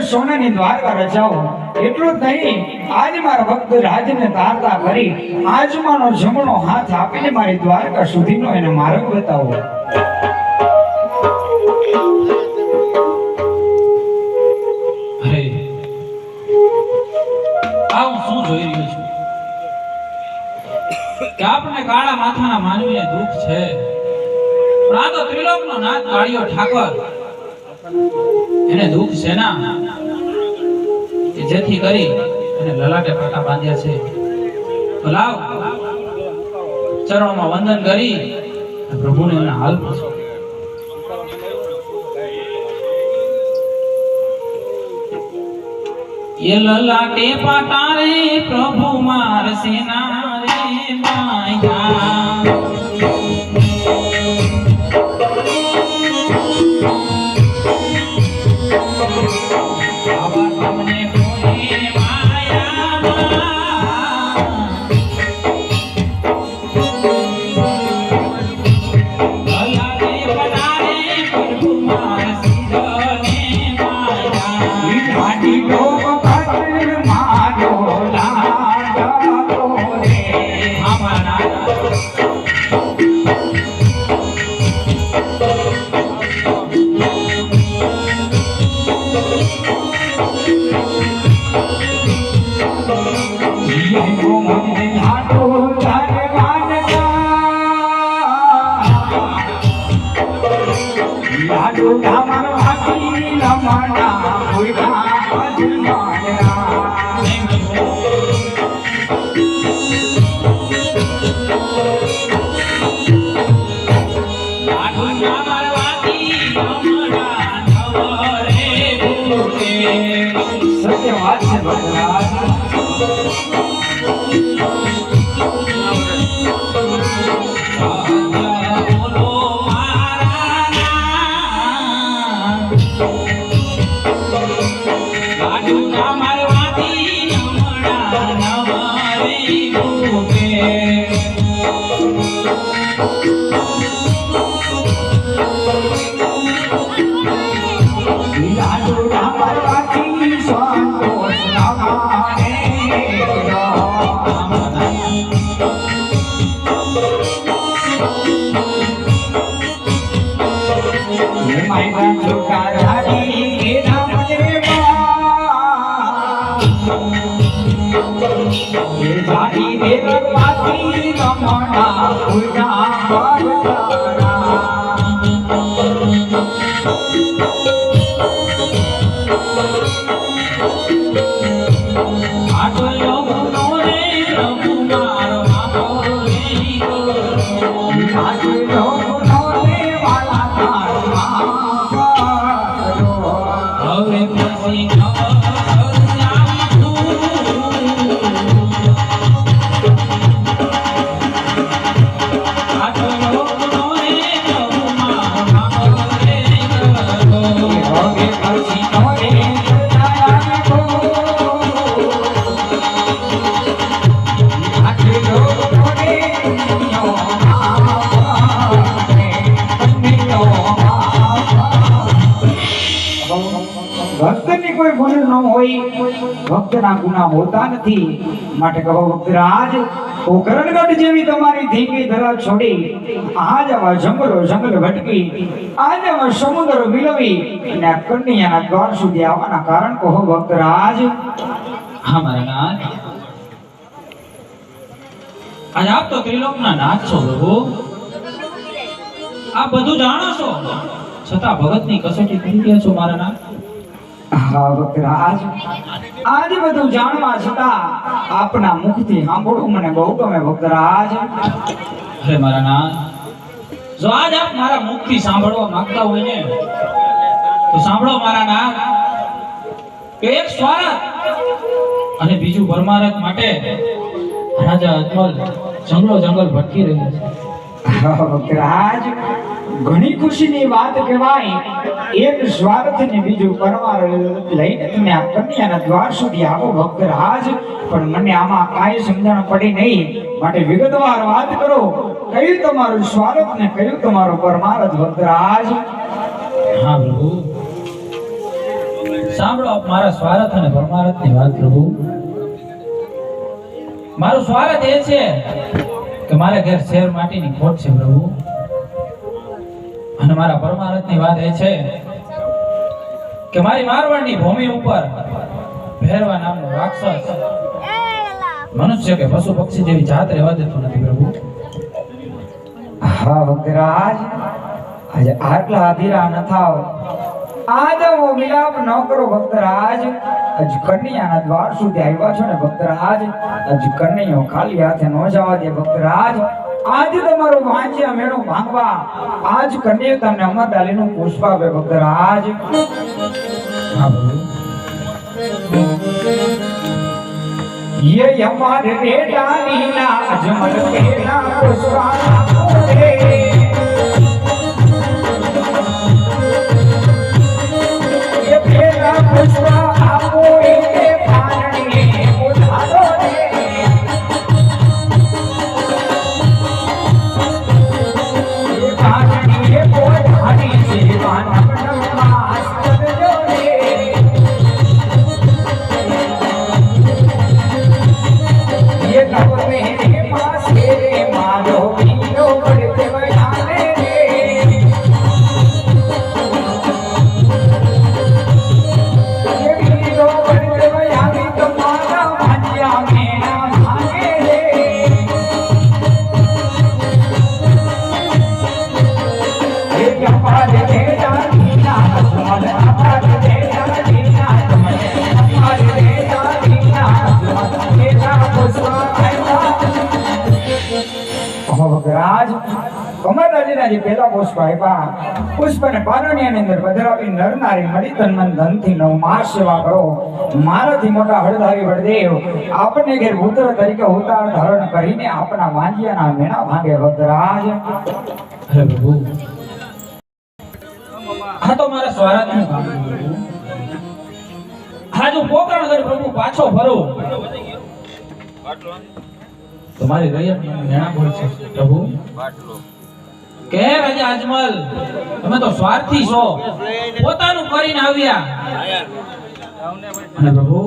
સોનાની દ્વારકા રચાવો. એટલું જમણો હાથ આપીને મારી દ્વારકા સુધીનો એને માર્ગ બતાવો. શું જોઈ રહ્યું છું? કે આપણે કાળા માથાના માનવીને દુઃખ છે? પણ આ તો ત્રિલોકનો નાથ કાળિયો ઠાકર. એને દુઃખ છે ના? કે જેથી કરી એને લલાટે પાટા બાંધ્યા છે. તો લાવ, ચરણોમાં વંદન કરી પ્રભુને એના હાલ પૂછો. એ લલાટે पाटा रे प्रभु मार સેના. લાડુ Amara Bhagavad ભક્તના ગુના હોતા નથી. માટે કહો ભક્તરાજ પોકરણગઢ જેવી તમારી ધીમી ધરા છોડી આજ આવા જંગલો જંગલ ભટકી આજ આવા સમુદ્ર મિલવી અને કન્યાના દ્વાર સુધી આવવાના કારણ કહો ભક્તરાજ હા નાથ. આજ આપ તો ત્રિલોકના નાથ છો, પ્રભુ. આ બધું જાણો છો. છતાં ભગતની કસોટી કરી રહ્યા છો, મારા નાથ. ભક્તરાજ આજ બધું જાણવા છતાં આપના મુખથી સાંભળવું મને બહુ ગમે ભક્તરાજ. અરે મારા ના જો આજ આપ મારા મુખથી સાંભળવા માંગતા હોય ને તો સાંભળો મારા ના કે એક અને બીજું પરમારથ માટે રાજા અજમલ જંગલો જંગલ ભટકી રહ્યો છે. ભક્તરાજ. ઘણી ખુશીની વાત કહેવાય, એક સ્વાર્થ ને બીજું પરમાર લઈને તમે આ કન્યાના દ્વાર સુધી આવો, ભક્તરાજ. પણ મને આમાં કાંઈ સમજણ પડી નહીં. માટે વિગતવાર વાત કરો. કયું તમારું સ્વાર્થ ને કયું તમારો પરમાર્થ, ભક્તરાજ? હા, પ્રભુ. સાંભળો આપ મારા સ્વાર્થ અને પરમાર્થની વાત, પ્રભુ. મારું સ્વાર્થ એ છે કે મારા ઘેર શેર માટીની ખોટ છે, પ્રભુ. અને મારા પરમાર્થની વાત એ છે કે મારી મારવાડની ભૂમિ ઉપર ભેરવા નામનો રાક્ષસ મનુષ્ય કે પશુ પક્ષી જેવી જાત રહેવા દેતો નથી, પ્રભુ. હા ભક્તરાજ આજે આટલા અધીરા ન થાવ આજ હું ન કરો ભક્તરાજ અજ કન્યાના દ્વાર સુધી આવ્યા છો ને ભક્તરાજ અજ કન્યાઓ ખાલી હાથે ન જવા દે ભક્તરાજ આજ તમારો વાંચ્યા મેળો ભાંગવા આજ કન્યા તમને અમર ડાલીનું પુષ્પ આપે ભક્તરાજ હા પ્રભુ ये हमारे डालीना अजमल केला पुष्पा रे ये केला पुष्पा आपो કમરરાજીના જે પહેલા પુષ્પ આપ્યા પુષ્પને પારણ્યની અંદર પધરાવી નર નારી મળી તન મન ધનથી નવ માસ સેવા કરો. મારાથી મોટા હળધારી વડદેવ આપણને ઘેર પુત્ર તરીકે ઉતાર ધારણ કરીને આપણા વાંજિયાના મેણા ભાંગે વગરાજ. હે પ્રભુ. આ તો મારા સ્વાર્થનું કામ છે પ્રભુ. જો પોકરણ કરી પ્રભુ પાછો ફરો. તમારી રૈયત મેણા બોલ છે પ્રભુ. કે રાજા અજમલ તમે તો સ્વાર્થી છો. પોતાનું કરીને આવ્યા. અને પ્રભુ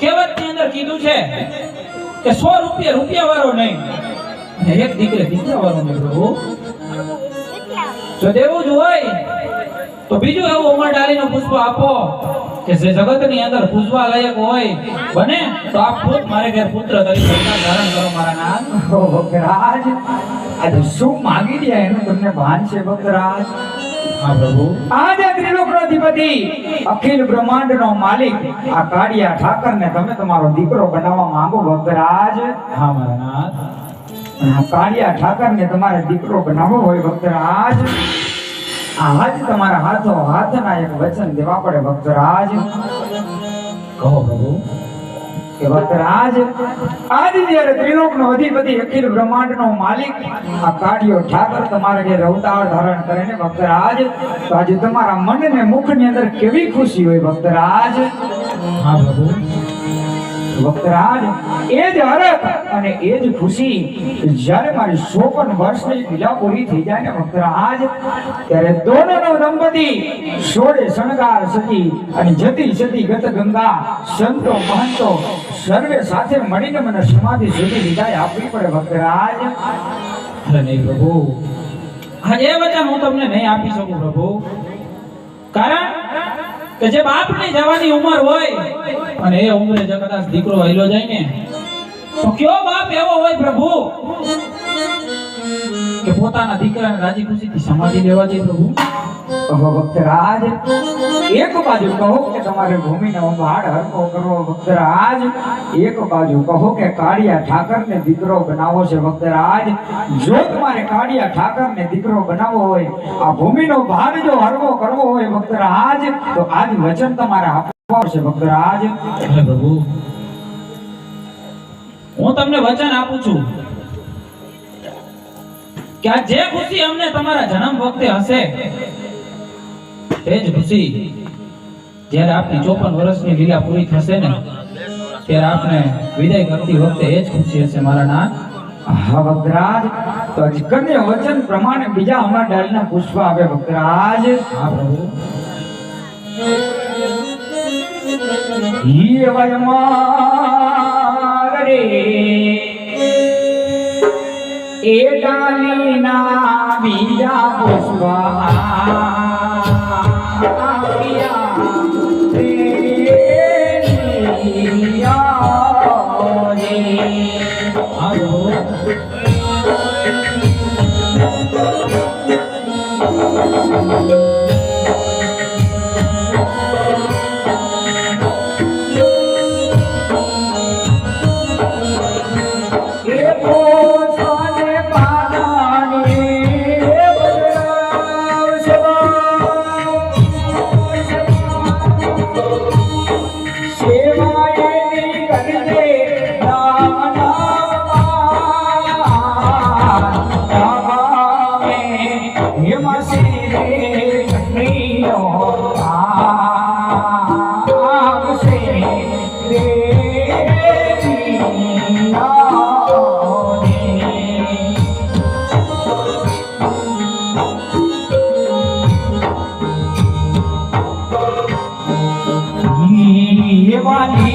કહેવતની અંદર કીધું છે કે સો રૂપિયા રૂપિયા વાળો નહીં એક દીકરે દીકરા વાળો નહીં, પ્રભુ. જો દેવું જ હોય, તો બીજું એવું ઉમર ડાલીનું પુષ્પ આપો. કે જે જગતની અંદર પૂજવા લાયક હોય બને તો આપ ખુદ મારે ઘેર પુત્ર તરીકે ધારણ કરો મારા નામ ઓ આજે શું માગી રહ્યા એનું તમને ભાન છે ભક્તરાજ? હા પ્રભુ. આજે ત્રિલોકનો અધિપતિ અખિલ બ્રહ્માંડનો માલિક આ કાળિયા ઠાકરને તમે તમારો દીકરો બનાવવા માંગો ભક્તરાજ. હા મારા નાથ. આ કાળિયા ઠાકરને તમારે દીકરો બનાવવો હોય ભક્તરાજ. આજ તમારા હાથો હાથના એક વચન દેવા પડે, ભક્તરાજ. કહો પ્રભુ. કે ભક્તરાજ આજ જ્યારે ત્રિલોકનો અધિપતિ અખિલ બ્રહ્માંડનો માલિક, આ કાળિયો ઠાકર તમારે જે અવતાર ધારણ કરે ને ભક્તરાજ, તો આજે તમારા મન ને મુખની અંદર કેવી ખુશી હોય, ભક્તરાજ? હા, પ્રભુ. ભક્તરાજ એ જ હરખ અને એ જ ખુશી. જ્યારે મારી ચોપન વર્ષની લીલા પૂરી થઈ જાય ને ભક્તરાજ ત્યારે દોનનો દંપતી સોળે શણગાર સતી અને જતી જતી ગત ગંગા સંતો મહંતો સર્વે સાથે મળીને મને સમાધિ સુધી વિદાય આપવી પડે ભક્તરાજ અરે નહીં પ્રભુ. આજે વચન હું તમને નહીં આપી શકું પ્રભુ. કારણ કે જે બાપની જવાની ઉંમર હોય, અને એ ઉંમરે જો કદાચ દીકરો આયલો જાય ને તો કયો બાપ એવો હોય પ્રભુ? કે પોતાના દીકરાને રાજી ખુશીથી સમાધિ લેવા જાય પ્રભુ? કહો ભક્તરાજ એક બાજુ કહો કે તમારે ભૂમિનો ભાડ હરકો કરવો ભક્તરાજ. એક બાજુ કહો કે કાળિયા ઠાકરને દીકરો બનાવો છે ભક્તરાજ. જો તમારે કાળિયા ઠાકરને દીકરો બનાવવો હોય આ ભૂમિનો ભાર જો હરવો કરવો હોય ભક્તરાજ તો આજ વચન તમારે આપવાનું છે ભક્તરાજ. પ્રભુ હું તમને વચન આપું છું કે આ જે ખુશી અમને તમારા જન્મ વખતે હશે, તે જ ખુશી જ્યારે આપની ચોપન વર્ષની લીલા પૂરી થશે ને, ત્યારે આપને વિદાય કરતી વખતે એ જ ખુશી હશે. મારા ના હા ભક્તરાજ તો અજગરને વચન પ્રમાણે બીજા અમારા ડાળના પુષ્પ આવે ભક્તરાજ હા પ્રભુ. ઈ એ ડાલીના બીજા પુષ્પા Thank પ્રેમિયા one.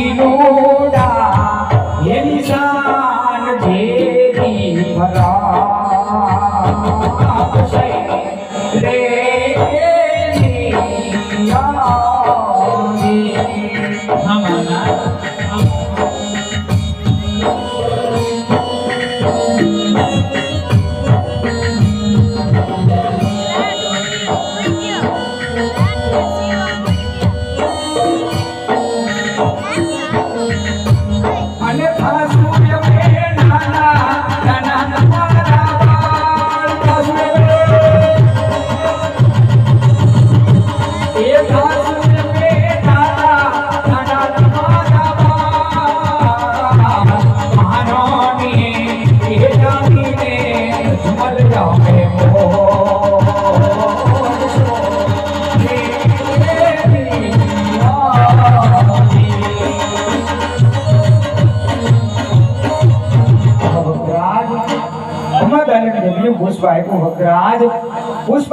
પુષ્પ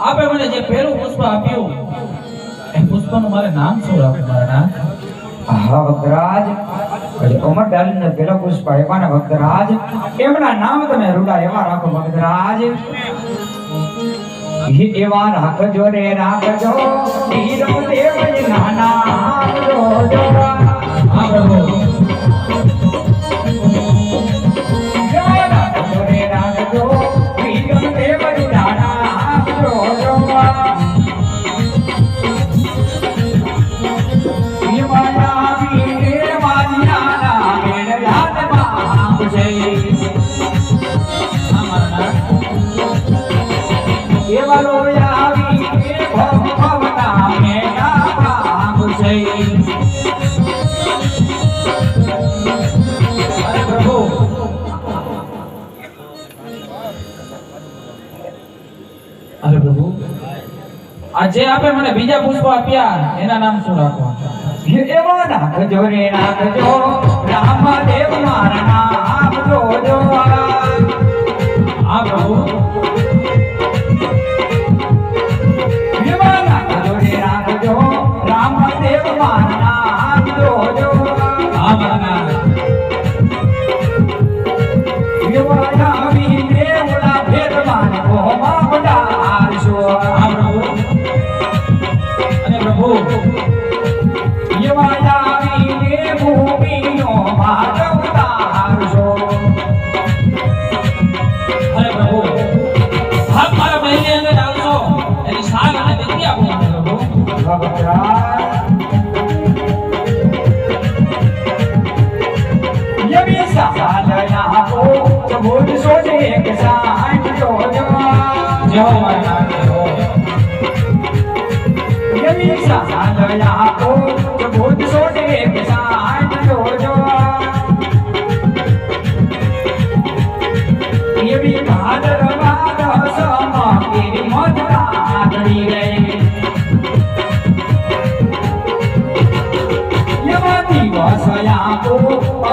આપે મને જે પહેલું પુષ્પ આપ્યું, એ પુષ્પનું મારે નામ શું રાખવું મારા હા ભક્તરાજ અમર ડાલીને પેલા પુષ્પ આપ્યા ભક્તરાજ એમના નામ તમે રૂડા એવા રાખો ભક્તરાજ એવા રાખજો રે, રાખજો. નાના અરે પ્રભુ. આ જે આપે મને બીજા પુષ્પ આપ્યા એના નામ શું રાખવા એવા નાખજો રે નાખજો રામદેવ મારા નામ જોજો આ પ્રભુ. યમી સાલ યા કો બોધ સોડે કે સાંજ જોજો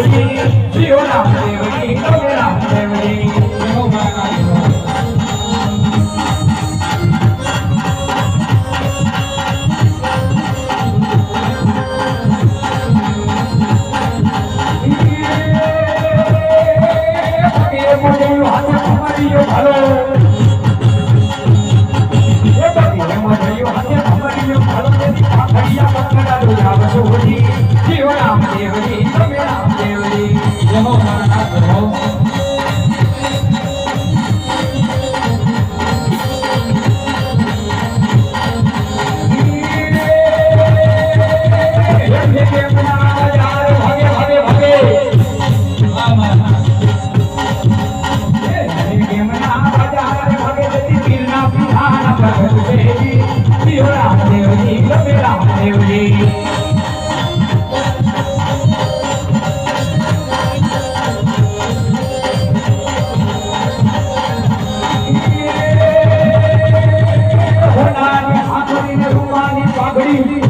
Thank you. 兄弟。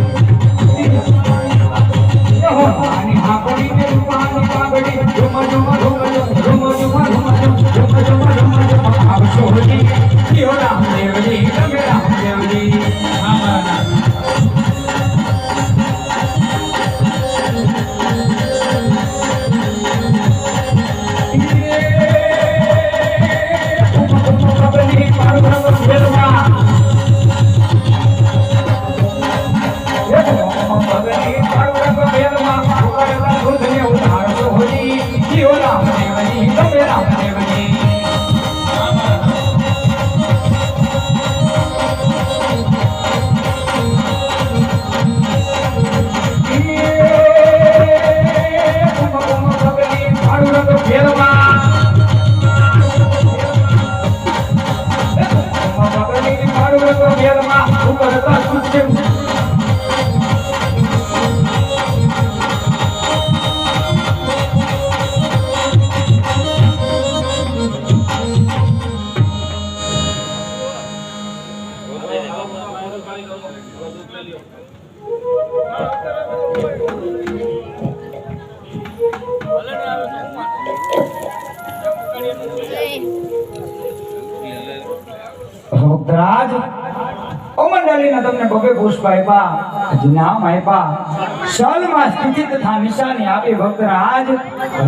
પુષ્પ આપ્યા નામ આપ્યા સલમાં સ્થિતિ તથા નિશાની આપી ભક્તરાજ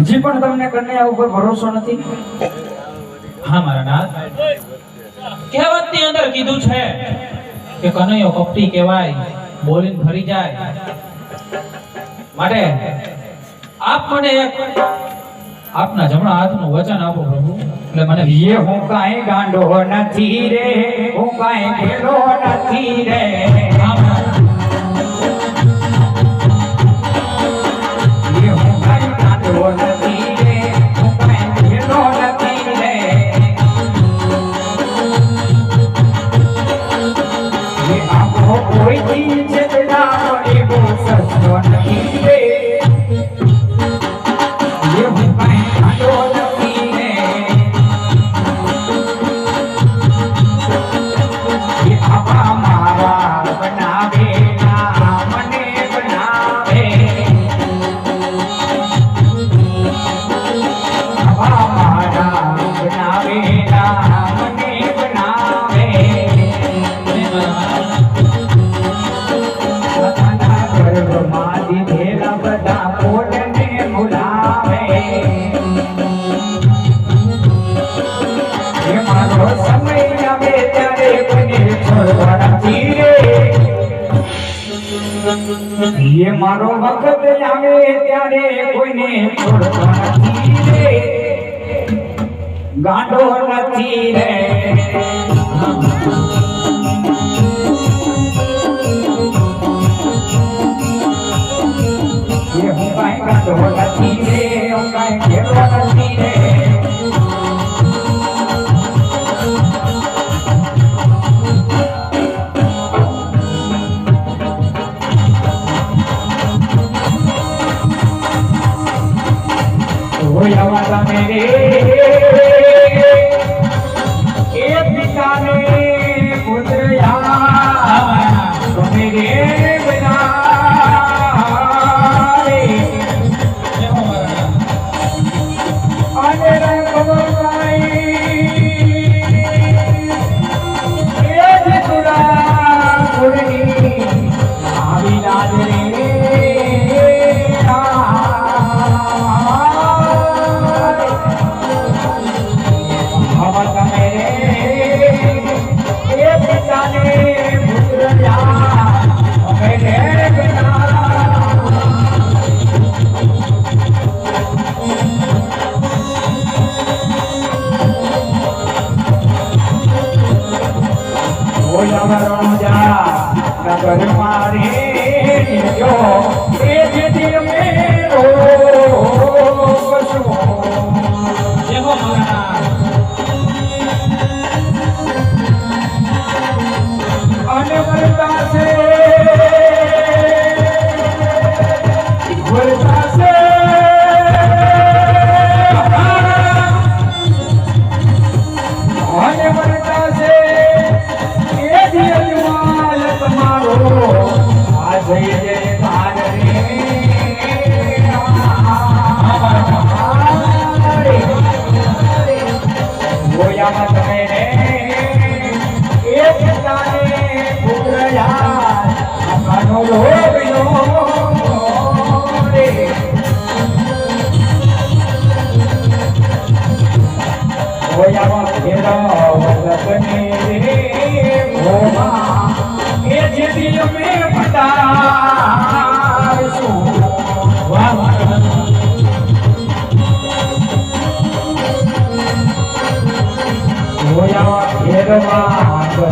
હજી પણ તમને કન્યા ઉપર ભરોસો નથી? હા મારા નાથ. કહેવતની અંદર કીધું છે કે કનૈયો કપટી કહેવાય બોલીને ફરી જાય. માટે આપ મને એક આપના જમણા હાથનું વચન આપો પ્રભુ. એટલે મને યે હું કાઈ ગાંડો નથી રે હું કાઈ ભેલો નથી રે. ગાંડો નથી રે.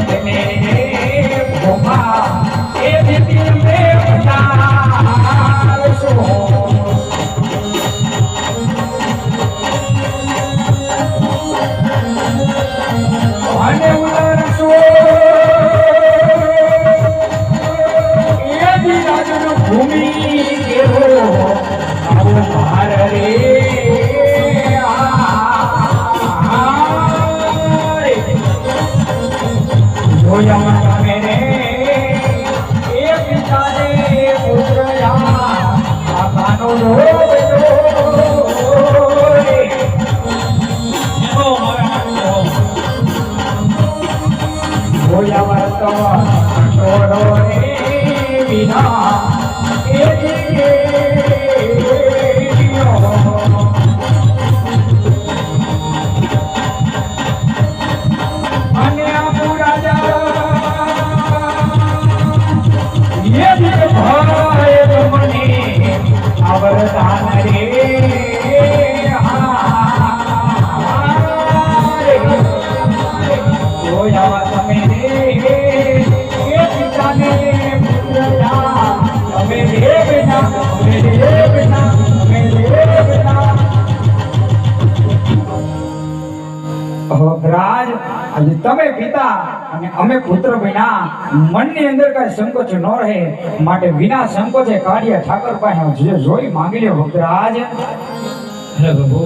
Amen. વિના તમે પિતા અને અમે પુત્ર વિના મનની અંદર કઈ સંકોચ ન રહે. માટે વિના સંકોચે કાઢીએ ઠાકર પાસે જે જોઈ માંગી લ્યો, ભક્તરાજ. અરે પ્રભુ,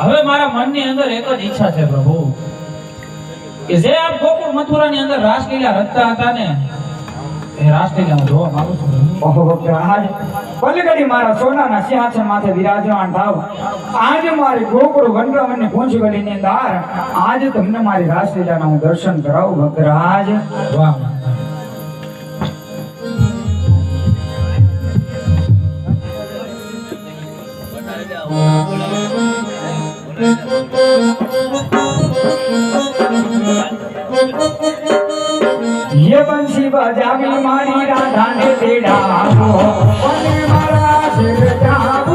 હવે મારા મનની અંદર એક જ ઈચ્છા છે પ્રભુ, કે જે આપ ગોકુળ મથુરાની અંદર રાસલીલા રચતા હતા ને મારા સોનાના સિંહાસન માથે વિરાજમાન થાવ. આજ મારી ગોકુળ વનરાવનની પૂંછ ગલીની અંદર આજ તમને મારી રાસલીલાના હું દર્શન કરાવું ભક્તરાજ. વાહ વાહ. ये बंसी बजावी मारी राधा ने तेड़ा को बने मारा सिर